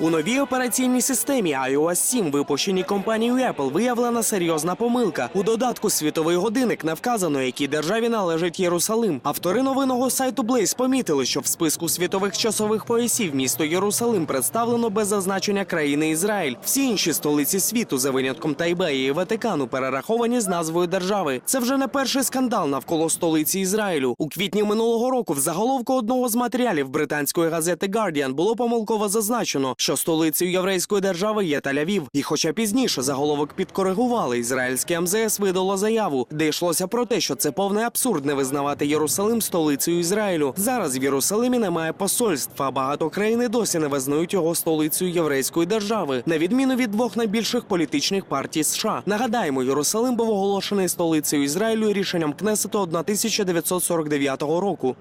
У новій операційній системі iOS 7, випущеній компанією Apple, виявлена серйозна помилка. У додатку світовий годинник не вказано, якій державі належить Єрусалим. Автори новинного сайту Blaze помітили, що в списку світових часових поясів місто Єрусалим представлено без зазначення країни Ізраїль. Всі інші столиці світу, за винятком Тайбеї і Ватикану, перераховані з назвою держави. Це вже не перший скандал навколо столиці Ізраїлю. У квітні минулого року в заголовку одного з матеріалів британської газети Guardian було помилково зазначено, що столицею єврейської держави є Тель-Авів. І хоча пізніше заголовок підкоригували, ізраїльське МЗС видало заяву, де йшлося про те, що це повний абсурд не визнавати Єрусалим столицею Ізраїлю. Зараз в Єрусалимі немає посольств, а багато країн і досі не визнають його столицею єврейської держави, на відміну від двох найбільших політичних партій США. Нагадаємо, Єрусалим був оголошений столицею Ізраїлю рішенням Кнесету 1949 року.